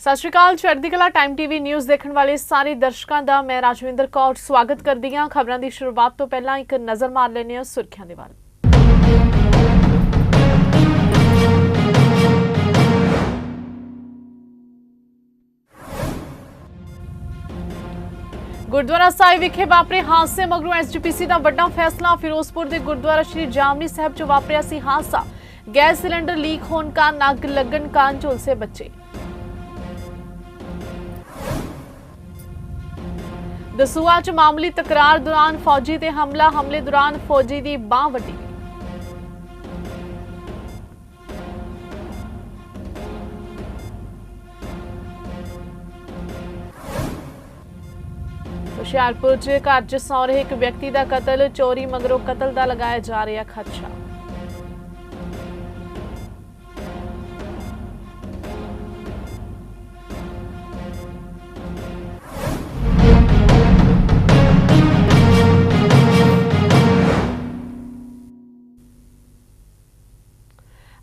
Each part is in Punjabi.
ਸਤਿ ਸ਼੍ਰੀ ਅਕਾਲ, ਚੜ੍ਹਦੀ ਕਲਾ ਟਾਈਮ ਟੀਵੀ ਨਿਊਜ਼ ਦੇਖਣ ਵਾਲੇ ਸਾਰੇ ਦਰਸ਼ਕਾਂ ਦਾ ਮੈਂ ਰਾਜਵਿੰਦਰ ਕੌਰ ਸਵਾਗਤ ਕਰਦੀ ਹਾਂ। ਖਬਰਾਂ ਦੀ ਸ਼ੁਰੂਆਤ ਤੋਂ ਪਹਿਲਾਂ ਇੱਕ ਨਜ਼ਰ ਮਾਰ ਲੈਂਦੇ ਹਾਂ ਸੁਰਖੀਆਂ ਦੇ ਵੱਲ। ਗੁਰਦੁਆਰਾ ਸਾਹਿਬ ਵਿਖੇ ਵਾਪਰੇ ਹਾਦਸੇ ਮਗਰੋਂ ਐਸਜੀਪੀਸੀ ਦਾ ਵੱਡਾ ਫੈਸਲਾ। ਫਿਰੋਜ਼ਪੁਰ ਦੇ ਗੁਰਦੁਆਰਾ ਸ਼੍ਰੀ ਜਾਮਨੀ ਸਾਹਿਬ 'ਚ ਵਾਪਰਿਆ ਸੀ ਹਾਦਸਾ। ਗੈਸ ਸਿਲੰਡਰ ਲੀਕ ਹੋਣ ਕਾਰਨ ਅੱਗ ਲੱਗਣ ਕਾਰਨ ਝੁਲਸੇ ਬੱਚੇ। ਦਸੂਆ 'ਚ ਮਾਮੂਲੀ ਤਕਰਾਰ ਦੌਰਾਨ ਫੌਜੀ ਤੇ ਹਮਲਾ, ਹਮਲੇ ਦੌਰਾਨ ਫੌਜੀ ਦੀ ਬਾਹ ਵੱਡੀ। ਹੁਸ਼ਿਆਰਪੁਰ 'ਚ ਘਰ 'ਚ ਸੌ ਰਹੇ ਇੱਕ ਵਿਅਕਤੀ ਦਾ ਕਤਲ, ਚੋਰੀ ਮਗਰੋਂ ਕਤਲ ਦਾ ਲਗਾਇਆ ਜਾ ਰਿਹਾ ਖਦਸ਼ਾ।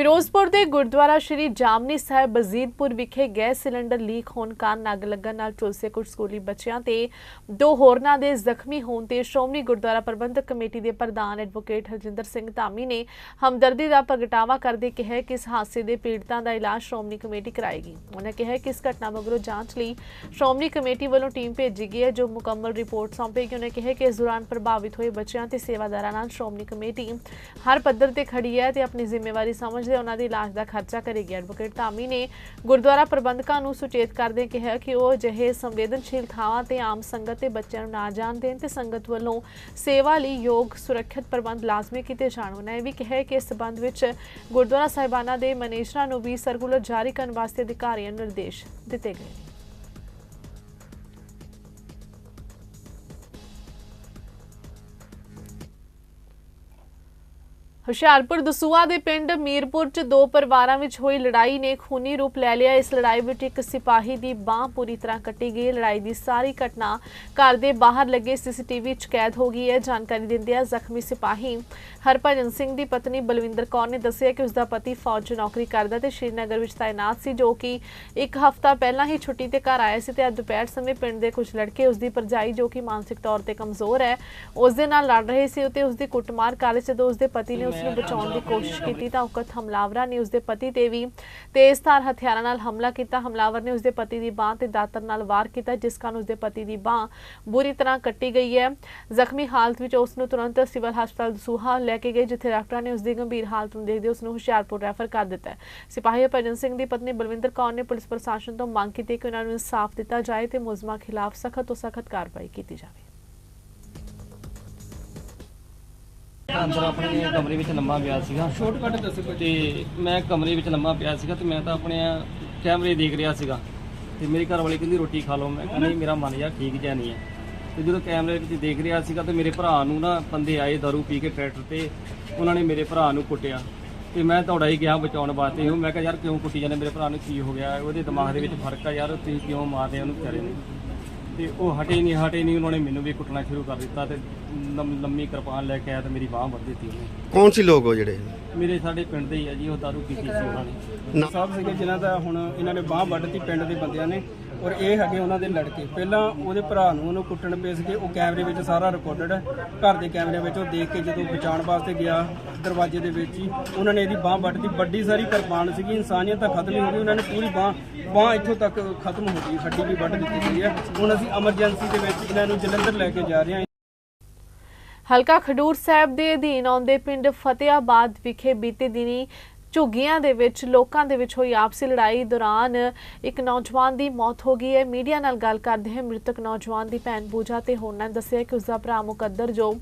ਫਿਰੋਜ਼ਪੁਰ ਦੇ ਗੁਰਦੁਆਰਾ ਸ਼੍ਰੀ ਜਾਮਨੀ ਸਾਹਿਬ ਬਜ਼ੀਦਪੁਰ ਵਿਖੇ ਗੈਸ ਸਿਲੰਡਰ ਲੀਕ ਹੋਣ ਕਾਰਨ ਅੱਗ ਲੱਗਣ ਨਾਲ ਝੁਲਸੇ ਕੁਝ ਸਕੂਲੀ ਬੱਚਿਆਂ ਤੇ ਦੋ ਹੋਰਨਾਂ ਦੇ ਜ਼ਖਮੀ ਹੋਣ ਤੇ ਸ਼੍ਰੋਮਣੀ ਗੁਰਦੁਆਰਾ ਪ੍ਰਬੰਧਕ ਕਮੇਟੀ ਦੇ ਪ੍ਰਧਾਨ ਐਡਵੋਕੇਟ ਹਰਜਿੰਦਰ ਸਿੰਘ ਧਾਮੀ ਨੇ ਹਮਦਰਦੀ ਦਾ ਪ੍ਰਗਟਾਵਾ ਕਰਦੇ ਕਿਹਾ ਕਿ ਇਸ ਹਾਦਸੇ ਦੇ ਪੀੜਤਾਂ ਦਾ ਇਲਾਜ ਸ਼੍ਰੋਮਣੀ ਕਮੇਟੀ ਕਰਾਏਗੀ। ਉਹਨਾਂ ਕਿਹਾ ਕਿ ਇਸ ਘਟਨਾ ਮਗਰੋਂ ਜਾਂਚ ਲਈ ਸ਼੍ਰੋਮਣੀ ਕਮੇਟੀ ਵੱਲੋਂ ਟੀਮ ਭੇਜੀ ਗਈ ਹੈ, ਜੋ ਮੁਕੰਮਲ ਰਿਪੋਰਟ ਸੌਂਪੇਗੀ ਉਹਨੇ ਕਿਹਾ ਕਿ ਇਸ ਦੌਰਾਨ ਪ੍ਰਭਾਵਿਤ ਹੋਏ ਬੱਚਿਆਂ ਤੇ ਸੇਵਾਦਾਰਾਂ ਨਾਲ ਸ਼੍ਰੋਮਣੀ ਕਮੇਟੀ ਹਰ ਪੱਧਰ ਤੇ ਖੜੀ ਹੈ ਤੇ ਆਪਣੀ ਜ਼ਿੰਮੇਵਾਰੀ ਸਮਝ ਸਮਝਦੇ ਉਹਨਾਂ ਦੇ ਇਲਾਜ ਦਾ ਖਰਚਾ ਕਰੇਗੀ ਐਡਵੋਕੇਟ ਧਾਮੀ ਨੇ ਗੁਰਦੁਆਰਾ ਪ੍ਰਬੰਧਕਾਂ ਨੂੰ ਸੁਚੇਤ ਕਰਦੇ ਕਿਹਾ ਕਿ ਉਹ ਅਜਿਹੇ ਸੰਵੇਦਨਸ਼ੀਲ ਥਾਵਾਂ ਤੇ ਆਮ ਸੰਗਤ ਤੇ ਬੱਚਿਆਂ ਨੂੰ ਨਾ ਜਾਣ ਦੇਣ ਤੇ ਸੰਗਤ ਵੱਲੋਂ ਸੇਵਾ ਲਈ ਯੋਗ, ਸੁਰੱਖਿਅਤ ਪ੍ਰਬੰਧ ਲਾਜ਼ਮੀ ਕੀਤੇ ਜਾਣ। ਉਹਨਾਂ ਇਹ ਵੀ ਕਿਹਾ ਕਿ ਇਸ ਸਬੰਧ ਵਿੱਚ ਗੁਰਦੁਆਰਾ ਸਾਹਿਬਾਨਾਂ ਦੇ ਮੈਨੇਜਰਾਂ ਨੂੰ ਵੀ ਸਰਕੂਲਰ ਜਾਰੀ ਕਰਨ ਵਾਸਤੇ ਅਧਿਕਾਰੀਆਂ ਨੂੰ ਨਿਰਦੇਸ਼ ਦਿੱਤੇ ਗਏ ਹੁਸ਼ਿਆਰਪੁਰ ਦਸੂਆ ਦੇ ਪਿੰਡ ਮੀਰਪੁਰ 'ਚ ਦੋ ਪਰਿਵਾਰਾਂ ਵਿੱਚ ਹੋਈ ਲੜਾਈ ਨੇ ਖੂਨੀ ਰੂਪ ਲੈ ਲਿਆ। ਇਸ ਲੜਾਈ ਵਿੱਚ ਇੱਕ ਸਿਪਾਹੀ ਦੀ ਬਾਹ ਪੂਰੀ ਤਰ੍ਹਾਂ ਕੱਟੀ ਗਈ। ਲੜਾਈ ਦੀ ਸਾਰੀ ਘਟਨਾ ਘਰ ਦੇ ਬਾਹਰ ਲੱਗੇ ਸੀਸੀਟੀਵੀ 'ਚ ਕੈਦ ਹੋ ਗਈ ਹੈ। ਜਾਣਕਾਰੀ ਦਿੰਦਿਆਂ ਜ਼ਖਮੀ ਸਿਪਾਹੀ ਹਰਭਜਨ ਸਿੰਘ ਦੀ ਪਤਨੀ ਬਲਵਿੰਦਰ ਕੌਰ ਨੇ ਦੱਸਿਆ ਕਿ ਉਸ ਦਾ ਪਤੀ ਫੌਜ 'ਚ ਨੌਕਰੀ ਕਰਦਾ ਤੇ ਸ਼੍ਰੀਨਗਰ ਵਿੱਚ ਤਾਇਨਾਤ ਸੀ ਜੋ ਕਿ ਇੱਕ ਹਫ਼ਤਾ ਪਹਿਲਾਂ ਹੀ ਛੁੱਟੀ ਤੇ ਘਰ ਆਇਆ ਸੀ ਤੇ ਅੱਜ ਦੁਪਹਿਰ ਸਮੇਂ ਪਿੰਡ ਦੇ ਕੁਝ ਲੜਕੇ ਉਸ ਦੀ ਪਰਜਾਈ ਜੋ ਕਿ ਮਾਨਸਿਕ ਤੌਰ ਤੇ ਕਮਜ਼ੋਰ ਹੈ ਉਸ ਦੇ ਨਾਲ ਲੜ ਰਹੇ ਸੀ ਤੇ ਉਸ ਦੀ ਕੁੱਟਮਾਰ ਕਰ ਜਦੋਂ ਉਸ ਦੇ ਪਤੀ ਨੇ ਉਸ ਨੂੰ ਬਚਾਉਣ ਦੀ ਕੋਸ਼ਿਸ਼ ਕੀਤੀ ਤਾਂ ਉਕਤ ਹਮਲਾਵਰਾਂ ਨੇ ਉਸ ਦੇ ਪਤੀ ਤੇ ਵੀ ਤੇਜ਼ਧਾਰ ਹਥਿਆਰਾਂ ਨਾਲ ਹਮਲਾ ਕੀਤਾ। ਹਮਲਾਵਰ ਨੇ ਉਸ ਦੇ ਪਤੀ ਦੀ ਬਾਹ ਤੇ ਦਾਤਰ ਨਾਲ ਵਾਰ ਕੀਤਾ ਜਿਸ ਕਾਰਨ ਉਸ ਦੇ ਪਤੀ ਦੀ ਬਾਹ ਬੁਰੀ ਤਰ੍ਹਾਂ ਕੱਟੀ ਗਈ ਹੈ। ਜ਼ਖਮੀ ਹਾਲਤ ਵਿੱਚ ਉਸ ਨੂੰ ਤੁਰੰਤ ਸਿਵਲ ਹਸਪਤਾਲ ਦਸੂਹਾ ਲੈ ਕੇ ਗਏ ਜਿੱਥੇ ਡਾਕਟਰਾਂ ਨੇ ਉਸ ਦੀ ਗੰਭੀਰ ਹਾਲਤ ਨੂੰ ਦੇਖਦੇ ਉਸ ਨੂੰ ਹੁਸ਼ਿਆਰਪੁਰ ਰੈਫਰ ਕਰ ਦਿੱਤਾ ਸਿਪਾਹੀ ਭਜਨ ਸਿੰਘ ਦੀ ਪਤਨੀ ਬਲਵਿੰਦਰ ਕੌਰ ਨੇ ਪੁਲਿਸ ਪ੍ਰਸ਼ਾਸਨ ਤੋਂ ਮੰਗ ਕੀਤੀ ਕਿ ਉਹਨਾਂ ਨੂੰ ਇਨਸਾਫ ਦਿੱਤਾ ਜਾਏ ਤੇ ਮੁਲਜ਼ਮਾਂ ਖਿਲਾਫ ਸਖਤ ਤੋਂ ਸਖਤ ਕਾਰਵਾਈ ਕੀਤੀ ਜਾਵੇ। ਅੰਦਰ ਆਪਣੇ ਕਮਰੇ ਵਿੱਚ ਲੰਮਾ ਪਿਆ ਸੀਗਾ ਸ਼ਾਰਟਕਟ ਦੱਸੋ ਤੇ ਮੈਂ ਕਮਰੇ ਵਿੱਚ ਲੰਮਾ ਪਿਆ ਸੀਗਾ ਤੇ ਮੈਂ ਤਾਂ ਆਪਣੇ ਕੈਮਰੇ ਦੇਖ ਰਿਹਾ ਸੀਗਾ। ਤੇ ਮੇਰੀ ਘਰ ਵਾਲੀ ਕਹਿੰਦੀ ਰੋਟੀ ਖਾ ਲਓ। ਮੈਂ ਕਹਿੰਦਾ ਮੇਰਾ ਮਨ ਯਾਰ ਠੀਕ ਜਿਹਾ ਨਹੀਂ ਹੈ। ਤੇ ਜਦੋਂ ਕੈਮਰੇ ਵਿੱਚ ਦੇਖ ਰਿਹਾ ਸੀਗਾ ਤੇ ਮੇਰੇ ਭਰਾ ਨੂੰ ਨਾ ਬੰਦੇ ਆਏ ਦਾਰੂ ਪੀ ਕੇ ਟਰੈਕਟਰ ਤੇ ਉਹਨਾਂ ਨੇ ਮੇਰੇ ਭਰਾ ਨੂੰ ਕੁੱਟਿਆ। ਤੇ ਮੈਂ ਦੌੜਾ ਹੀ ਗਿਆ ਬਚਾਉਣ ਵਾਸਤੇ। ਉਹ ਮੈਂ ਕਿਹਾ ਯਾਰ ਕਿਉਂ ਕੁੱਟੀ ਜਾਂਦੇ? ਮੇਰੇ ਭਰਾ ਨੂੰ ਕੀ ਹੋ ਗਿਆ? ਉਹਦੇ ਦਿਮਾਗ ਦੇ ਵਿੱਚ ਫ਼ਰਕ ਆ ਯਾਰ ਤੁਸੀਂ ਕਿਉਂ ਮਾਰਦੇ ਉਹਨੂੰ ਵਿਚਾਰੇ ਨੂੰ? ਤੇ ਉਹ ਹਟੇ ਨਹੀਂ ਹਟੇ ਨਹੀਂ ਉਹਨਾਂ ਨੇ ਮੈਨੂੰ ਵੀ ਕੁੱਟਣਾ ਸ਼ੁਰੂ ਕਰ ਦਿੱਤਾ ਤੇ ਲੰਮ- ਲੰਮੀ ਕਿਰਪਾਨ ਲੈ ਕੇ ਆਇਆ ਤੇ ਮੇਰੀ ਬਾਹ ਵੱਢ ਦਿੱਤੀ ਉਹਨੇ। ਕੌਣ ਸੀ ਲੋਕ ਉਹ ਜਿਹੜੇ? ਮੇਰੇ ਸਾਡੇ ਪਿੰਡ ਦੇ ਹੀ ਆ ਜੀ ਉਹ ਦਾਰੂ ਪੀਤੀ ਸੀ ਉਹਨਾਂ ਨੇ। ਸਾਹਿਬ ਸੀਗੇ ਜਿਨ੍ਹਾਂ ਦਾ ਹੁਣ ਇਹਨਾਂ ਨੇ ਬਾਹ ਵੱਢਤੀ ਪਿੰਡ ਦੇ ਬੰਦਿਆਂ ਨੇ। ਔਰ ਇਹ ਹੈਗੇ ਉਹਨਾਂ ਦੇ ਲੜਕੇ। ਪਹਿਲਾਂ ਉਹਦੇ ਭਰਾ ਨੂੰ ਉਹਨੂੰ ਕੁੱਟਣ ਪਏ ਸੀਗੇ। ਉਹ ਕੈਮਰੇ ਵਿੱਚ ਸਾਰਾ ਰਿਕਾਰਡਡ ਹੈ ਘਰ ਦੇ ਕੈਮਰੇ ਵਿੱਚ ਉਹ ਦੇਖ ਕੇ ਜਦੋਂ ਬਚਾਉਣ ਵਾਸਤੇ ਗਿਆ ਦਰਵਾਜ਼ੇ ਦੇ ਵਿੱਚ ਹੀ, ਉਹਨਾਂ ਨੇ ਇਹਦੀ ਬਾਹ ਵੱਢਤੀ। ਵੱਡੀ ਸਾਰੀ ਕਿਰਪਾਨ ਸੀਗੀ। ਇਨਸਾਨੀਅਤ ਤਾਂ ਖਤਮ ਹੀ ਹੋ ਗਈ। ਉਹਨਾਂ ਨੇ ਪੂਰੀ ਬਾਹ ਬਾਹ ਇੱਥੋਂ ਤੱਕ ਖਤਮ ਹੋ ਗਈ। ਹੱਡੀ ਵੀ ਵੱਢ ਦਿੱਤੀ ਗਈ ਹੈ। ਹੁਣ ਅਸੀਂ ਐਮਰਜੈਂਸੀ ਦੇ ਵਿੱਚ ਇਹਨਾਂ ਨੂੰ ਜਲੰਧਰ ਲੈ ਕੇ ਜਾ ਰਹੇ ਹਾਂ। ਹਲਕਾ ਖਡੂਰ ਸਾਹਿਬ ਦੇ ਅਧੀਨ ਆਉਂਦੇ ਪਿੰਡ ਫਤਿਆਬਾਦ ਵਿਖੇ ਬੀਤੇ ਦਿਨੀ ਝੁੱਗੀਆਂ ਦੇ ਵਿੱਚ, ਲੋਕਾਂ ਦੇ ਵਿੱਚ ਹੋਈ ਆਪਸੀ ਲੜਾਈ ਦੌਰਾਨ ਇੱਕ ਨੌਜਵਾਨ ਦੀ ਮੌਤ ਹੋ ਗਈ ਹੈ। ਮੀਡੀਆ ਨਾਲ ਗੱਲ ਕਰਦੇ ਹੋਏ ਮ੍ਰਿਤਕ ਨੌਜਵਾਨ ਦੀ ਭੈਣ ਪੂਜਾ ਤੇ ਹੋਰਨਾਂ ਨੇ ਦੱਸਿਆ ਕਿ ਉਸ ਦਾ ਭਰਾ ਮੁਕੱਦਰ ਜੋ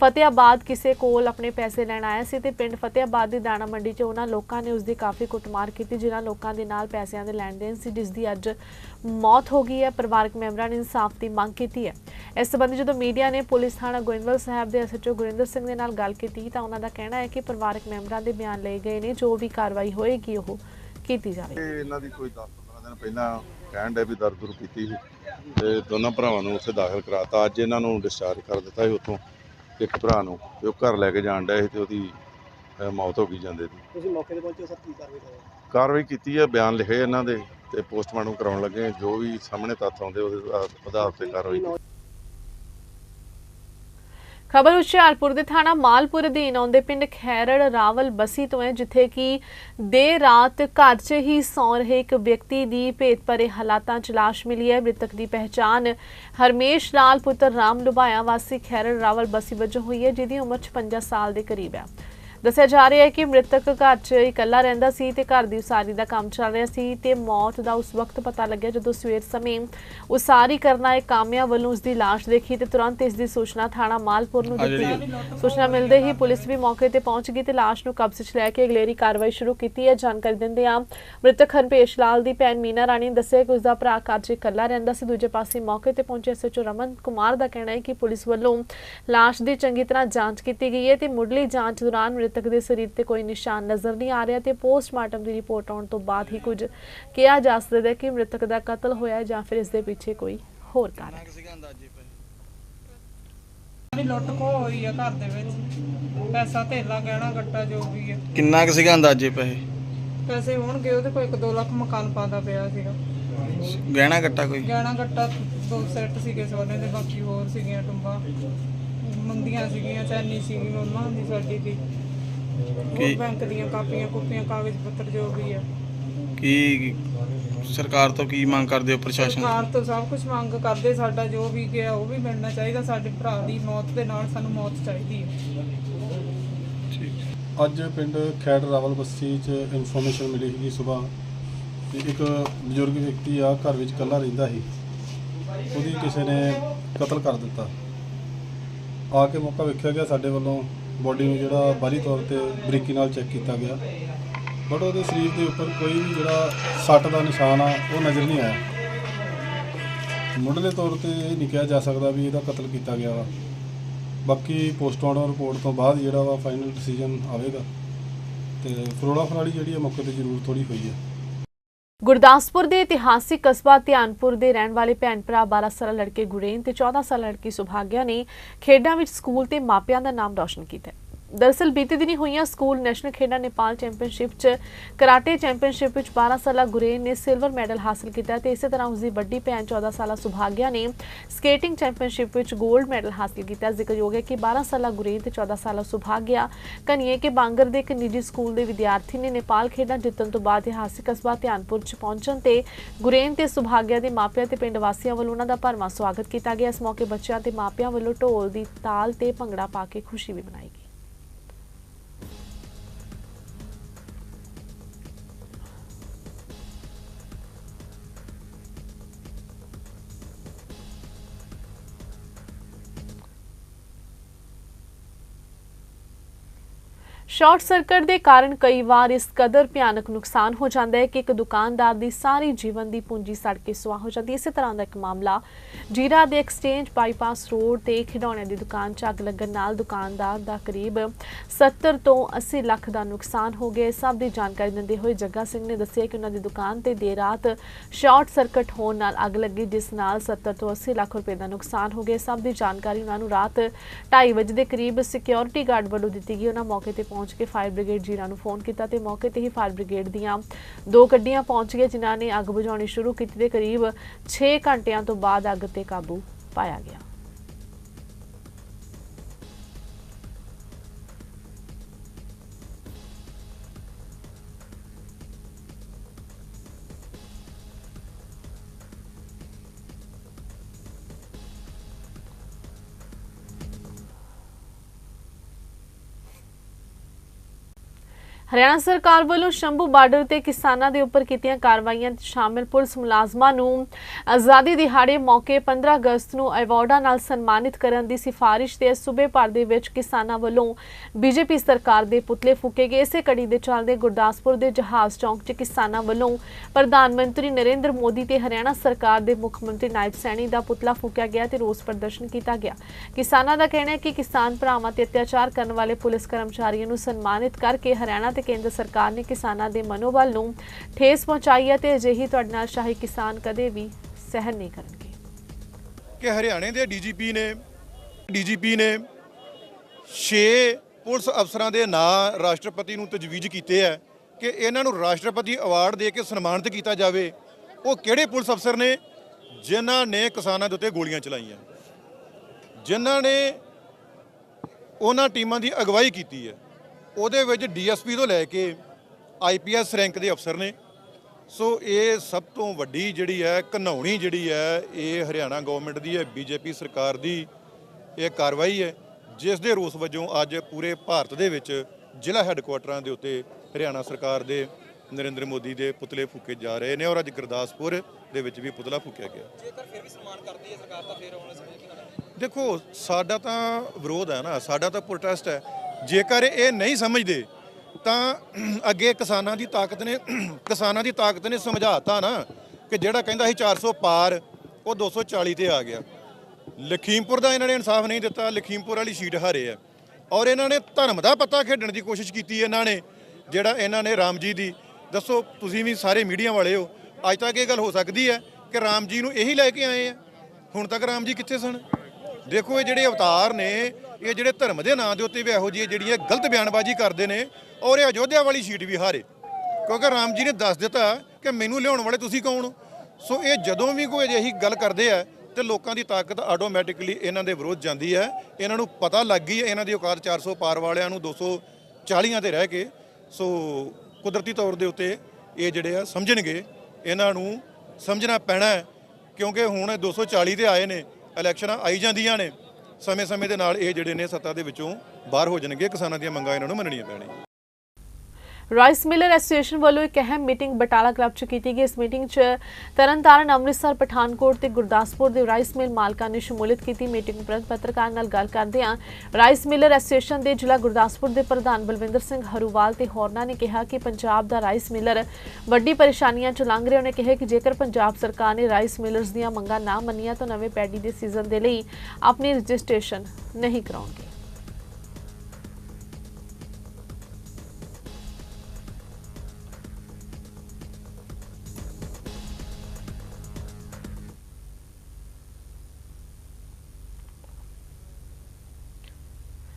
ਫਤਿਆਬਾਦ ਕਿਸੇ ਕੋਲ ਆਪਣੇ ਪੈਸੇ ਲੈਣ ਆਇਆ ਸੀ ਤੇ ਪਿੰਡ ਫਤਿਆਬਾਦ ਦੀ ਦਾਣਾ ਮੰਡੀ 'ਚ ਉਹਨਾਂ ਲੋਕਾਂ ਨੇ ਉਸ ਦੀ ਕਾਫੀ ਕੁੱਟਮਾਰ ਕੀਤੀ, ਜਿਨ੍ਹਾਂ ਲੋਕਾਂ ਦੇ ਨਾਲ ਪੈਸਿਆਂ ਦੇ ਲੈਣ ਦੇਣ ਸੀ, ਜਿਸ ਦੀ ਅੱਜ ਮੌਤ ਹੋ ਗਈ ਹੈ। ਪਰਿਵਾਰਕ ਮੈਂਬਰਾਂ ਨੇ ਇਨਸਾਫ ਦੀ ਮੰਗ ਕੀਤੀ ਹੈ। ਇਸ ਸੰਬੰਧੀ ਜਦੋਂ ਮੀਡੀਆ ਨੇ ਪੁਲਿਸ ਥਾਣਾ ਗੋਇੰਦਵਾਲ ਸਾਹਿਬ ਦੇ ਐਸਐਚਓ ਗੁਰਿੰਦਰ ਸਿੰਘ ਦੇ ਨਾਲ ਗੱਲ ਕੀਤੀ ਤਾਂ ਉਹਨਾਂ ਦਾ ਕਹਿਣਾ ਹੈ ਕਿ ਪਰਿਵਾਰਕ ਮੈਂਬਰਾਂ ਦੇ ਬਿਆਨ ਲਏ ਗਏ ਨੇ, ਜੋ ਵੀ ਕਾਰਵਾਈ ਹੋਏਗੀ ਉਹ ਕੀਤੀ ਜਾਵੇਗੀ। ਇਹ ਇਹਨਾਂ ਦੀ ਕੋਈ 10-15 ਦਿਨ ਪਹਿਲਾਂ ਕਹਿਣ ਡੇ ਵੀ ਦਰਦ ਦੁਰ ਕੀਤੀ ਸੀ ਤੇ ਦੋਨਾਂ ਭਰਾਵਾਂ ਨੂੰ ਉੱਥੇ ਦਾਖਲ ਕਰਾਤਾ। ਅੱਜ ਇਹਨਾਂ ਨੂੰ ਡਿਸਚਾਰਜ ਕਰ ਦਿੱਤਾ ਸੀ ਉੱਥੋਂ ਇੱਕ ਭਰਾ ਨੂੰ ਤੇ ਉਹ ਘਰ ਲੈ ਕੇ ਜਾਣ ਡਿਆ ਸੀ ਤੇ ਉਹਦੀ ਅਹ, ਮੌਤ ਹੋ ਗਈ ਜਾਂਦੇ ਦੀ। ਤੁਸੀਂ ਮੌਕੇ ਤੇ ਪਹੁੰਚੇ ਸਰ ਕੀ ਕਾਰਵਾਈ ਕਰੋ ਕਾਰਵਾਈ ਕੀਤੀ ਹੈ ਬਿਆਨ ਲਿਖੇ ਇਹਨਾਂ ਦੇ ਤੇ ਪੋਸਟਮਾਰਟਮ ਕਰਾਉਣ ਲੱਗੇ ਹਾਂ। ਜੋ ਵੀ ਸਾਹਮਣੇ ਤੱਥ ਆਉਂਦੇ ਉਹਦੇ ਆਧਾਰ- ਆਧਾਰ ਤੇ ਕਾਰਵਾਈ ਕੀਤੀ ਖਬਰ ਹੁਸ਼ਿਆਰਪੁਰ ਦੇ ਥਾਣਾ ਮਾਲਪੁਰ ਅਧੀਨ ਆਉਂਦੇ ਪਿੰਡ ਖੈਰੜ ਰਾਵਲ ਬਸੀ ਤੋਂ ਹੈ, ਜਿੱਥੇ ਕਿ ਦੇਰ ਰਾਤ ਘਰ 'ਚ ਹੀ ਸੌਂ ਰਹੇ ਇੱਕ ਵਿਅਕਤੀ ਦੀ ਭੇਤਭਰੇ ਹਾਲਾਤਾਂ 'ਚ ਲਾਸ਼ ਮਿਲੀ ਹੈ। ਮ੍ਰਿਤਕ ਦੀ ਪਹਿਚਾਣ ਹਰਮੇਸ਼ ਲਾਲ ਪੁੱਤਰ ਰਾਮ ਲੁਭਾਇਆ ਵਾਸੀ ਖੈਰੜ ਰਾਵਲ ਬਸੀ ਵਜੋਂ ਹੋਈ ਹੈ, ਜਿਹਦੀ ਉਮਰ 56 ਸਾਲ ਦੇ ਕਰੀਬ ਹੈ। ਦੱਸਿਆ ਜਾ ਰਿਹਾ ਹੈ ਕਿ ਮ੍ਰਿਤਕ ਘਰ 'ਚ ਇਕੱਲਾ ਰਹਿੰਦਾ ਸੀ ਤੇ ਘਰ ਦੀ ਉਸਾਰੀ ਦਾ ਕੰਮ ਚੱਲ ਰਿਹਾ ਸੀ ਤੇ ਮੌਤ ਦਾ ਉਸ ਵਕਤ ਪਤਾ ਲੱਗਿਆ ਜਦੋਂ ਸਵੇਰ ਸਮੇਂ ਉਸਾਰੀ ਕਰਨਾ ਇੱਕ ਕਾਮਿਆਂ ਵੱਲੋਂ ਉਸ ਦੀ ਲਾਸ਼ ਦੇਖੀ ਤੇ ਤੁਰੰਤ ਇਸ ਦੀ ਸੂਚਨਾ ਥਾਣਾ ਮਾਲਪੁਰ ਨੂੰ ਦਿੱਤੀ। ਸੂਚਨਾ ਮਿਲਦੇ ਹੀ ਪੁਲਿਸ ਵੀ ਮੌਕੇ ਤੇ ਪਹੁੰਚ ਗਈ ਤੇ ਲਾਸ਼ ਨੂੰ ਕਬਜ਼ੇ 'ਚ ਲੈ ਕੇ ਅਗਲੇਰੀ ਕਾਰਵਾਈ ਸ਼ੁਰੂ ਕੀਤੀ ਹੈ। ਜਾਣਕਾਰੀ ਦਿੰਦੇ ਆ ਮ੍ਰਿਤਕ ਹਰਪੇਸ਼ ਲਾਲ ਦੀ ਭੈਣ ਮੀਨਾ ਰਾਣੀ ਨੇ ਦੱਸਿਆ ਕਿ ਉਸ ਦਾ ਭਰਾ ਘਰ 'ਚ ਇਕੱਲਾ ਰਹਿੰਦਾ ਸੀ। ਦੂਜੇ ਪਾਸੇ ਮੌਕੇ ਤੇ ਪਹੁੰਚੇ ਐਸਐਚਓ ਰਮਨ ਕੁਮਾਰ ਦਾ ਕਹਿਣਾ ਹੈ ਕਿ ਪੁਲਿਸ ਵੱਲੋਂ ਲਾਸ਼ ਦੀ ਚੰਗੀ ਤਰ੍ਹਾਂ ਜਾਂਚ ਕੀਤੀ ਗਈ ਹੈ ਤੇ ਮੁੱਢਲੀ ਜਾਂਚ ਦੌਰਾਨ ਮ੍ਰਿਤਕ ਦੇ ਸਰੀਰ ਤੇ ਕੋਈ ਨਿਸ਼ਾਨ ਨਜ਼ਰ ਨਹੀਂ ਆ ਰਿਹਾ ਤੇ ਪੋਸਟਮਾਰਟਮ ਦੀ ਰਿਪੋਰਟ ਆਉਣ ਤੋਂ ਬਾਅਦ ਹੀ ਕੁਝ ਕਿਹਾ ਜਾ ਸਕਦਾ ਹੈ ਕਿ ਮ੍ਰਿਤਕ ਦਾ ਕਤਲ ਹੋਇਆ ਹੈ ਜਾਂ ਫਿਰ ਇਸ ਦੇ ਪਿੱਛੇ ਕੋਈ ਹੋਰ ਕਾਰਨ। ਹੈ ਸਾਡੀ ਲੁੱਟ ਖੋ ਹੋਈ ਆ ਘਰ ਦੇ ਵਿੱਚ। ਪੈਸਾ ਧੇਲਾ ਗਹਿਣਾ ਗੱਟਾ ਜੋ ਵੀ ਹੈ ਕਿੰਨਾ ਕੁ ਸੀਗਾ ਅੰਦਾਜ਼ੇ ਪੈਸੇ? ਪੈਸੇ ਹੋਣਗੇ ਉਹਦੇ ਕੋਲ 1-2 ਲੱਖ ਮਕਾਨ ਪਾਉਂਦਾ ਪਿਆ ਸੀਗਾ। ਗਹਿਣਾ ਕੱਟਾ ਕੋਈ? ਗਹਿਣਾ ਗੱਟਾ ਦੋ ਸੈੱਟ ਸੀਗੇ ਸੋਨੇ ਦੇ ਬਾਕੀ ਹੋਰ ਸੀਗੀਆਂ ਟੁੰਬਾਂ। ਮੰਦੀਆਂ ਸੀਗੀਆਂ ਚੈਨੀ ਸੀਗੀ ਮੰਮਾ ਦੀ ਸਾਡੀ ਦੀ। ਕੀ? ਬੈਂਕ ਦੀਆਂ ਕਾਪੀਆਂ ਕੁੱਪੀਆਂ ਕਾਗਜ਼ ਪੱਤਰ ਜੋ ਵੀ ਹੈ ਕੀ ਸਰਕਾਰ ਤੋਂ ਕੀ ਮੰਗ ਕਰਦੇ ਹੋ ਪ੍ਰਸ਼ਾਸਨ ਸਰਕਾਰ ਤੋਂ ਸਭ ਕੁਝ ਮੰਗ ਕਰਦੇ ਸਾਡਾ ਜੋ ਵੀ ਗਿਆ ਉਹ ਵੀ ਮਿਲਣਾ ਚਾਹੀਦਾ। ਸਾਡੇ ਭਰਾ ਦੀ ਮੌਤ ਦੇ ਨਾਲ ਸਾਨੂੰ ਮੌਤ ਚਾਹੀਦੀ ਹੈ। ਅੱਜ ਪਿੰਡ ਖੈੜ ਰਾਵਲ ਬਸਤੀ 'ਚ ਇਨਫੋਰਮੇਸ਼ਨ ਮਿਲੀ ਸੀਗੀ ਸਵੇਰ ਕਿ ਇੱਕ ਬਜ਼ੁਰਗ ਵਿਅਕਤੀ ਆ ਘਰ ਵਿੱਚ ਇਕੱਲਾ ਰਹਿੰਦਾ ਸੀ। ਉਹਦੀ ਕਿਸੇ ਨੇ ਕਤਲ ਕਰ ਦਿੱਤਾ। ਆ ਕੇ ਮੌਕਾ ਵੇਖਿਆ ਗਿਆ ਸਾਡੇ ਵੱਲੋਂ। ਬੋਡੀ ਨੂੰ ਜਿਹੜਾ ਬਾਹਰੀ ਤੌਰ ਤੇ ਬਰੀਕੀ ਨਾਲ ਚੈੱਕ ਕੀਤਾ ਗਿਆ। ਬਟ ਉਹਦੇ ਸਰੀਰ ਦੇ ਉੱਪਰ ਕੋਈ ਵੀ ਜਿਹੜਾ ਸੱਟ ਦਾ ਨਿਸ਼ਾਨ ਆ, ਉਹ ਨਜ਼ਰ ਨਹੀਂ ਆਇਆ। ਮੁੱਢਲੇ ਤੌਰ ਤੇ ਇਹ ਨਹੀਂ ਕਿਹਾ ਜਾ ਸਕਦਾ ਵੀ ਇਹਦਾ ਕਤਲ ਕੀਤਾ ਗਿਆ ਵਾ। ਬਾਕੀ ਪੋਸਟਮਾਰਟਮ ਰਿਪੋਰਟ ਤੋਂ ਬਾਅਦ ਜਿਹੜਾ ਵਾ ਫਾਈਨਲ ਡਿਸੀਜਨ ਆਵੇਗਾ। ਤੇ ਫਰੋੜਾ ਫਰਾਲੀ ਜਿਹੜੀ ਆ, ਮੌਕੇ ਤੇ ਜ਼ਰੂਰ ਥੋੜੀ ਹੋਈ ਹੈ ਗੁਰਦਾਸਪੁਰ ਦੇ ਇਤਿਹਾਸਿਕ ਕਸਬਾ ਧਿਆਨਪੁਰ ਦੇ ਰਹਿਣ ਵਾਲੇ ਭੈਣ ਭਰਾ 12 ਸਾਲਾ ਲੜਕੇ ਗੁਰੇਨ ਤੇ 14 ਸਾਲਾ ਲੜਕੀ ਸੁਭਾਗਿਆ ਨੇ ਖੇਡਾਂ ਵਿੱਚ ਸਕੂਲ ਤੇ ਮਾਪਿਆਂ ਦਾ ਨਾਮ ਰੌਸ਼ਨ ਕੀਤਾ ਹੈ। ਦਰਅਸਲ ਬੀਤੇ ਦਿਨੀ ਹੋਈਆਂ ਸਕੂਲ ਨੈਸ਼ਨਲ ਖੇਡਾਂ ਨੇਪਾਲ ਚੈਂਪੀਅਨਸ਼ਿਪ 'ਚ, ਕਰਾਟੇ ਚੈਂਪੀਅਨਸ਼ਿਪ ਵਿੱਚ 12 ਸਾਲਾ ਗੁਰੇਨ ਨੇ ਸਿਲਵਰ ਮੈਡਲ ਹਾਸਲ ਕੀਤਾ ਤੇ ਇਸੇ ਤਰ੍ਹਾਂ ਉਸ ਦੀ ਵੱਡੀ ਭੈਣ 14 ਸਾਲਾ ਸੁਭਾਗਿਆ ਨੇ ਸਕੇਟਿੰਗ ਚੈਂਪੀਅਨਸ਼ਿਪ ਵਿੱਚ 골ਡ ਮੈਡਲ ਹਾਸਲ ਕੀਤਾ। ਜ਼ਿਕਰਯੋਗ ਹੈ ਕਿ 12 ਸਾਲਾ ਗੁਰੇਨ ਤੇ 14 ਸਾਲਾ ਸੁਭਾਗਿਆ ਕਨੀਏ ਕੇ ਬਾਂਗਰ ਦੇ ਇੱਕ ਨਿੱਜੀ ਸਕੂਲ ਦੇ ਵਿਦਿਆਰਥੀ ਨੇ ਨੇਪਾਲ ਖੇਡਾਂ ਜਿੱਤਣ ਤੋਂ ਬਾਅਦ ਇਤਿਹਾਸਿਕ ਕਸਬਾ ਧਿਆਨਪੁਰ 'ਚ ਪਹੁੰਚਣ ਤੇ ਗੁਰੇਨ ਤੇ ਸੁਭਾਗਿਆ ਦੇ ਮਾਪਿਆਂ ਤੇ ਪਿੰਡ ਵਾਸੀਆਂ ਵੱਲੋਂ ਉਹਨਾਂ ਦਾ ਭਰਵਾਂ ਸਵਾਗਤ ਕੀਤਾ ਗਿਆ। ਇਸ ਮੌਕੇ ਬੱਚਿਆਂ ਤੇ ਮਾਪਿਆਂ ਵੱਲੋਂ ਢੋਲ ਦੀ ਤਾਲ ਤੇ ਭੰਗੜਾ ਪਾ ਕੇ ਖੁਸ਼ੀ ਵੀ ਮਨਾਈ ਗਈ। ਸ਼ਾਰਟ ਸਰਕਟ ਦੇ ਕਾਰਨ ਕਈ ਵਾਰ ਇਸ ਕਦਰ ਭਿਆਨਕ ਨੁਕਸਾਨ ਹੋ ਜਾਂਦਾ ਹੈ ਕਿ ਇੱਕ ਦੁਕਾਨਦਾਰ ਦੀ ਸਾਰੀ ਜੀਵਨ ਦੀ ਪੂੰਜੀ ਸੜ ਕੇ ਸੁਆਹ ਹੋ ਜਾਂਦੀ ਹੈ। ਇਸੇ ਤਰ੍ਹਾਂ ਦਾ ਇੱਕ ਮਾਮਲਾ ਜੀਰਾ ਦੇ ਐਕਸਚੇਂਜ ਬਾਈਪਾਸ ਰੋਡ ਤੇ ਖਿਡੌਣਿਆਂ ਦੀ ਦੁਕਾਨ 'ਚ ਅੱਗ ਲੱਗਣ ਨਾਲ ਦੁਕਾਨਦਾਰ ਦਾ ਕਰੀਬ 70 ਤੋਂ 80 ਲੱਖ ਦਾ ਨੁਕਸਾਨ ਹੋ ਗਿਆ। ਸਭ ਦੀ ਜਾਣਕਾਰੀ ਦਿੰਦੇ ਹੋਏ ਜੱਗਾ ਸਿੰਘ ਨੇ ਦੱਸਿਆ ਕਿ ਉਹਨਾਂ ਦੀ ਦੁਕਾਨ ਤੇ ਦੇਰ ਰਾਤ ਸ਼ਾਰਟ ਸਰਕਟ ਹੋਣ ਨਾਲ ਅੱਗ ਲੱਗੀ, ਜਿਸ ਨਾਲ 70 ਤੋਂ 80 ਲੱਖ ਰੁਪਏ ਦਾ ਨੁਕਸਾਨ ਹੋ ਗਿਆ। ਸਭ ਦੀ ਜਾਣਕਾਰੀ ਉਹਨਾਂ ਨੂੰ ਰਾਤ 2:30 ਵਜੇ ਦੇ ਕਰੀਬ ਸਿਕਿਉਰਿਟੀ ਗਾਰਡ ਵੱਲੋਂ ਦਿੱਤੀ ਗਈ। ਉਹਨਾਂ ਮੌਕੇ ਤੇ ਪਹੁੰਚ ਪਹੁੰਚ ਕੇ ਫਾਇਰ ਬ੍ਰਿਗੇਡ ਜੀਰਾ ਨੂੰ ਫੋਨ ਕੀਤਾ ਤੇ ਮੌਕੇ ਤੇ ਹੀ ਫਾਇਰ ਬ੍ਰਿਗੇਡ ਦੀਆਂ ਦੋ ਗੱਡੀਆਂ ਪਹੁੰਚ ਗਈਆਂ, ਜਿਨ੍ਹਾਂ ਨੇ ਅੱਗ ਬੁਝਾਉਣੀ ਸ਼ੁਰੂ ਕੀਤੀ ਤੇ ਕਰੀਬ 6 ਘੰਟਿਆਂ ਤੋਂ ਬਾਅਦ ਅੱਗ ਤੇ ਕਾਬੂ ਪਾਇਆ ਗਿਆ। ਹਰਿਆਣਾ ਸਰਕਾਰ ਵੱਲੋਂ ਸ਼ੰਭੂ ਬਾਰਡਰ ਤੇ ਕਿਸਾਨਾਂ ਦੇ ਉੱਪਰ ਕੀਤੀਆਂ ਕਾਰਵਾਈਆਂ 'ਚ ਸ਼ਾਮਿਲ ਪੁਲਿਸ ਮੁਲਾਜ਼ਮਾਂ ਨੂੰ ਆਜ਼ਾਦੀ ਦਿਹਾੜੇ ਮੌਕੇ 15 ਅਗਸਤ ਨੂੰ ਅਵਾਰਡਾਂ ਨਾਲ ਸਨਮਾਨਿਤ ਕਰਨ ਦੀ ਸਿਫਾਰਿਸ਼ ਤੇ ਸੂਬੇ ਭਰ ਦੇ ਵਿੱਚ ਕਿਸਾਨਾਂ ਵੱਲੋਂ ਬੀਜੇਪੀ ਸਰਕਾਰ ਦੇ ਪੁਤਲੇ ਫੂਕੇ ਗਏ। ਇਸੇ ਕੜੀ ਦੇ ਚੱਲਦੇ ਗੁਰਦਾਸਪੁਰ ਦੇ ਜਹਾਜ਼ ਚੌਂਕ 'ਚ ਕਿਸਾਨਾਂ ਵੱਲੋਂ ਪ੍ਰਧਾਨ ਮੰਤਰੀ ਨਰਿੰਦਰ ਮੋਦੀ ਤੇ ਹਰਿਆਣਾ ਸਰਕਾਰ ਦੇ ਮੁੱਖ ਮੰਤਰੀ ਨਾਇਬ ਸੈਣੀ ਦਾ ਪੁਤਲਾ ਫੂਕਿਆ ਗਿਆ ਤੇ ਰੋਸ ਪ੍ਰਦਰਸ਼ਨ ਕੀਤਾ ਗਿਆ। ਕਿਸਾਨਾਂ ਦਾ ਕਹਿਣਾ ਹੈ ਕਿ ਕਿਸਾਨ ਭਰਾਵਾਂ ਤੇ ਅਤਿਆਚਾਰ ਕਰਨ ਵਾਲੇ ਪੁਲਿਸ ਕਰਮਚਾਰੀਆਂ ਨੂੰ ਸਨਮਾਨਿਤ ਕਰਕੇ ਹਰਿਆਣਾ ਤੇ ਕੇਂਦਰ ਸਰਕਾਰ ਨੇ ਕਿਸਾਨਾਂ ਦੇ ਮਨੋਬਲ ਨੂੰ ਠੇਸ ਪਹੁੰਚਾਈ ਹੈ ਤੇ ਅਜਿਹੀ ਤੁਹਾਡੇ ਨਾਲ ਸ਼ਾਹੀ ਕਿਸਾਨ ਕਦੇ ਵੀ ਸਹਿਣ ਨਹੀਂ ਕਰਨਗੇ। ਕਿ ਹਰਿਆਣੇ ਦੇ ਡੀਜੀਪੀ ਨੇ ਡੀਜੀਪੀ ਨੇ 6 ਪੁਲਿਸ ਅਫਸਰਾਂ ਦੇ ਨਾਂ ਰਾਸ਼ਟਰਪਤੀ ਨੂੰ ਤਜਵੀਜ਼ ਕੀਤੇ ਹੈ ਕਿ ਇਹਨਾਂ ਨੂੰ ਰਾਸ਼ਟਰਪਤੀ ਅਵਾਰਡ ਦੇ ਕੇ ਸਨਮਾਨਿਤ ਕੀਤਾ ਜਾਵੇ। ਉਹ ਕਿਹੜੇ ਪੁਲਿਸ ਅਫਸਰ ਨੇ? ਜਿਨ੍ਹਾਂ ਨੇ ਕਿਸਾਨਾਂ ਦੇ ਉੱਤੇ ਗੋਲੀਆਂ ਚਲਾਈਆਂ। ਜਿਨ੍ਹਾਂ ਨੇ ਉਹਨਾਂ ਟੀਮਾਂ ਦੀ ਅਗਵਾਈ ਕੀਤੀ ਹੈ। ਉਹਦੇ ਵਿੱਚ ਡੀਐਸਪੀ ਤੋਂ ਲੈ ਕੇ ਆਈਪੀਐਸ ਰੈਂਕ ਦੇ ਅਫਸਰ ਨੇ। ਸੋ ਇਹ ਸਭ ਤੋਂ ਵੱਡੀ ਜਿਹੜੀ ਹੈ ਘਨੌਣੀ ਜਿਹੜੀ ਹੈ ਇਹ ਹਰਿਆਣਾ ਗਵਰਨਮੈਂਟ ਦੀ ਹੈ ਬੀਜੇਪੀ ਸਰਕਾਰ ਦੀ ਇਹ ਕਾਰਵਾਈ ਹੈ ਜਿਸ ਦੇ ਰੋਸ ਵਜੋਂ ਅੱਜ ਪੂਰੇ ਭਾਰਤ ਦੇ ਵਿੱਚ ਜ਼ਿਲ੍ਹਾ ਹੈੱਡਕੁਆਟਰਾਂ ਦੇ ਉੱਤੇ ਹਰਿਆਣਾ ਸਰਕਾਰ ਦੇ ਨਰਿੰਦਰ ਮੋਦੀ ਦੇ ਪੁਤਲੇ ਫੂਕੇ ਜਾ ਰਹੇ ਨੇ ਔਰ ਅੱਜ ਗੁਰਦਾਸਪੁਰ ਦੇ ਵਿੱਚ ਵੀ ਪੁਤਲਾ ਫੂਕਿਆ ਗਿਆ। ਜੇਕਰ ਫਿਰ ਵੀ ਸਨਮਾਨ ਕਰਦੀ ਹੈ ਸਰਕਾਰ ਤਾਂ ਫਿਰ ਉਹਨਾਂ ਦੇਖੋ ਸਾਡਾ ਤਾਂ ਵਿਰੋਧ ਹੈ ਨਾ ਸਾਡਾ ਤਾਂ ਪ੍ਰੋਟੈਸਟ ਹੈ। ਜੇਕਰ ਇਹ ਨਹੀਂ ਸਮਝਦੇ, ਤਾਂ ਅੱਗੇ ਕਿਸਾਨਾਂ ਦੀ ਤਾਕਤ ਨੇ, ਕਿਸਾਨਾਂ ਦੀ ਤਾਕਤ ਨੇ ਸਮਝਾਤਾ ਨਾ ਕਿ ਜਿਹੜਾ ਕਹਿੰਦਾ ਸੀ 400 ਪਾਰ, ਉਹ 240 ਤੇ ਆ ਗਿਆ। ਲਖੀਮਪੁਰ ਦਾ ਇਹਨਾਂ ਨੇ ਇਨਸਾਫ ਨਹੀਂ ਦਿੱਤਾ, ਲਖੀਮਪੁਰ ਵਾਲੀ ਸੀਟ ਹਾਰੇ ਆ। ਔਰ ਇਹਨਾਂ ਨੇ ਧਰਮ ਦਾ ਪਤਾ ਖੇਡਣ ਦੀ ਕੋਸ਼ਿਸ਼ ਕੀਤੀ ਇਹਨਾਂ ਨੇ, ਜਿਹੜਾ ਇਹਨਾਂ ਨੇ ਰਾਮ ਜੀ ਦੀ, ਦੱਸੋ ਤੁਸੀਂ ਵੀ ਸਾਰੇ ਮੀਡੀਆ ਵਾਲੇ ਹੋ, ਅੱਜ ਤੱਕ ਇਹ ਗੱਲ ਹੋ ਸਕਦੀ ਹੈ ਕਿ ਰਾਮ ਜੀ ਨੂੰ ਇਹੀ ਲੈ ਕੇ ਆਏ ਆ? ਹੁਣ ਤੱਕ ਰਾਮ ਜੀ ਕਿੱਥੇ ਸਨ? ਦੇਖੋ ਇਹ ਜਿਹੜੇ ਅਵਤਾਰ ਨੇ ਇਹ ਜਿਹੜੇ ਧਰਮ ਦੇ ਨਾਂ ਦੇ ਉੱਤੇ ਵੀ ਇਹੋ ਜਿਹੀ ਜਿਹੜੀਆਂ ਗਲਤ ਬਿਆਨਬਾਜ਼ੀ ਕਰਦੇ ਨੇ, ਔਰ ਇਹ ਅਯੋਧਿਆ ਵਾਲੀ ਸੀਟ ਵੀ ਹਾਰੇ। ਕਿਉਂਕਿ ਰਾਮ ਜੀ ਨੇ ਦੱਸ ਦਿੱਤਾ ਕਿ ਮੈਨੂੰ ਲਿਆਉਣ ਵਾਲੇ ਤੁਸੀਂ ਕੌਣ ਹੋ? ਸੋ ਇਹ ਜਦੋਂ ਵੀ ਕੋਈ ਅਜਿਹੀ ਗੱਲ ਕਰਦੇ ਆ, ਤੇ ਲੋਕਾਂ ਦੀ ਤਾਕਤ ਆਟੋਮੈਟਿਕਲੀ ਇਹਨਾਂ ਦੇ ਵਿਰੋਧ ਜਾਂਦੀ ਹੈ। ਇਹਨਾਂ ਨੂੰ ਪਤਾ ਲੱਗ ਗਈ ਹੈ, ਇਹਨਾਂ ਦੀ ਔਕਾਤ 400 ਪਾਰ ਵਾਲਿਆਂ ਨੂੰ 240 ਤੇ ਰਹਿ ਕੇ। ਸੋ ਕੁਦਰਤੀ ਤੌਰ ਦੇ ਉੱਤੇ ਇਹ ਜਿਹੜੇ ਆ, ਸਮਝਣਗੇ। ਇਹਨਾਂ ਨੂੰ ਸਮਝਣਾ ਪੈਣਾ ਕਿਉਂਕਿ ਹੁਣ ਇਹ 240 ਤੇ ਆਏ ਨੇ, ਇਲੈਕਸ਼ਨਾਂ ਆਈ ਜਾਂਦੀਆਂ ਨੇ। ਸਮੇਂ-ਸਮੇਂ ਦੇ ਨਾਲ ਇਹ ਜਿਹੜੇ ਨੇ ਸੱਤਾ ਦੇ ਵਿੱਚੋਂ ਬਾਹਰ ਹੋ ਜਾਣਗੇ, ਕਿਸਾਨਾਂ ਦੀਆਂ ਮੰਗਾਂ ਇਹਨਾਂ ਨੂੰ ਮੰਨਣੀਆਂ ਪੈਣਗੀਆਂ ਰਾਈਸ ਮਿਲਰ ਐਸੋਸੀਏਸ਼ਨ ਵੱਲੋਂ ਇੱਕ ਅਹਿਮ ਮੀਟਿੰਗ ਬਟਾਲਾ ਕਲੱਬ 'ਚ ਕੀਤੀ ਗਈ। ਇਸ ਮੀਟਿੰਗ 'ਚ ਤਰਨਤਾਰਨ, ਅੰਮ੍ਰਿਤਸਰ, ਪਠਾਨਕੋਟ ਤੇ ਗੁਰਦਾਸਪੁਰ ਦੇ ਰਾਈਸ ਮਿਲ ਮਾਲਕਾਂ ਨੇ ਸ਼ਮੂਲੀਅਤ ਕੀਤੀ। ਮੀਟਿੰਗ ਉਪਰੰਤ ਪੱਤਰਕਾਰ ਨਾਲ ਗੱਲ ਕਰਦਿਆਂ ਰਾਈਸ ਮਿਲਰ ਐਸੋਸੀਏਸ਼ਨ ਦੇ ਜ਼ਿਲ੍ਹਾ ਗੁਰਦਾਸਪੁਰ ਦੇ ਪ੍ਰਧਾਨ ਬਲਵਿੰਦਰ ਸਿੰਘ ਹਰੂਵਾਲ ਤੇ ਹੋਰਨਾਂ ਨੇ ਕਿਹਾ ਕਿ ਪੰਜਾਬ ਦਾ ਰਾਈਸ ਮਿਲਰ ਵੱਡੀ ਪਰੇਸ਼ਾਨੀਆਂ 'ਚ ਲੰਘ ਰਿਹਾ। ਉਹਨੇ ਕਿਹਾ ਕਿ ਜੇਕਰ ਪੰਜਾਬ ਸਰਕਾਰ ਨੇ ਰਾਈਸ ਮਿਲਰਸ ਦੀਆਂ ਮੰਗਾਂ ਨਾ ਮੰਨੀਆਂ ਤਾਂ ਨਵੇਂ ਪੈਡੀ ਦੇ ਸੀਜ਼ਨ ਦੇ ਲਈ ਆਪਣੀ ਰਜਿਸਟ੍ਰੇਸ਼ਨ ਨਹੀਂ ਕਰਾਉਣਗੇ।